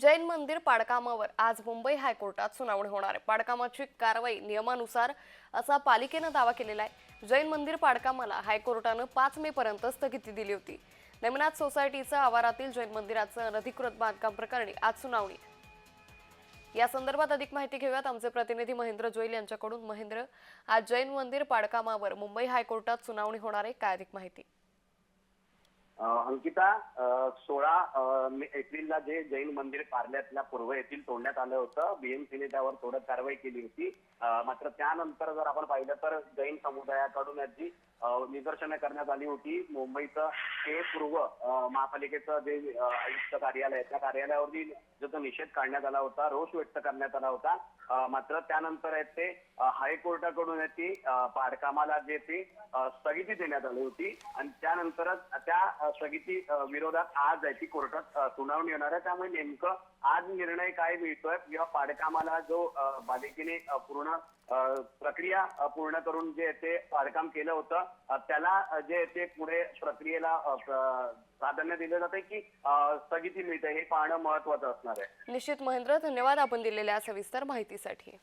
जैन मंदिर पाडकामावर आज मुंबई हायकोर्टात सुनावणी होणार आहे. पाडकामाची कारवाई नियमानुसार असा पालिकेनं दावा केलेला आहे. जैन मंदिर पाडकामाला हायकोर्टानं पाच मे पर्यंत स्थगिती दिली होती. नेमनाथ सोसायटीचं आवारातील जैन मंदिराचं अनधिकृत बांधकाम प्रकरणी आज सुनावणी. या संदर्भात अधिक माहिती घेऊयात. आमचे प्रतिनिधी महेंद्र जोईल यांच्याकडून. महेंद्र आज जैन मंदिर पाडकामावर मुंबई हायकोर्टात सुनावणी होणार आहे. काय अधिक माहिती? अंकिता सोळा एप्रिलला जे जैन मंदिर पार्ल्यातल्या पूर्व येथील तोडण्यात आलं होतं बीएमसीने त्यावर थोडं कारवाई केली होती. मात्र त्यानंतर जर आपण पाहिलं तर जैन समुदायाकडून याची निदर्शनं करण्यात आली होती. मुंबईचं हे पूर्व महापालिकेचं जे आयुक्त कार्यालय आहे, त्या कार्यालयावरती जो निषेध काढण्यात आला होता रोष व्यक्त करण्यात आला होता. मात्र त्यानंतर आहेत ते हायकोर्टाकडून ती पाडकामाला जे ती स्थगिती देण्यात आली होती. आणि त्यानंतरच त्या स्थगिती विरोधात आज आहे ती कोर्टात सुनावणी होणार आहे. त्यामुळे नेमकं आज निर्णय काय मिळतोय किंवा पाडकामाला जो पालिकेने पूर्ण प्रक्रिया पूर्ण करून जे ते पाडकाम केलं होतं त्याला जे ते पुढे प्रक्रियेला प्राधान्य दिलं जाते की स्थगिती मिळते हे पाहणं महत्वाचं असणार आहे. निश्चित महेंद्र धन्यवाद आपण दिलेल्या सविस्तर माहितीसाठी.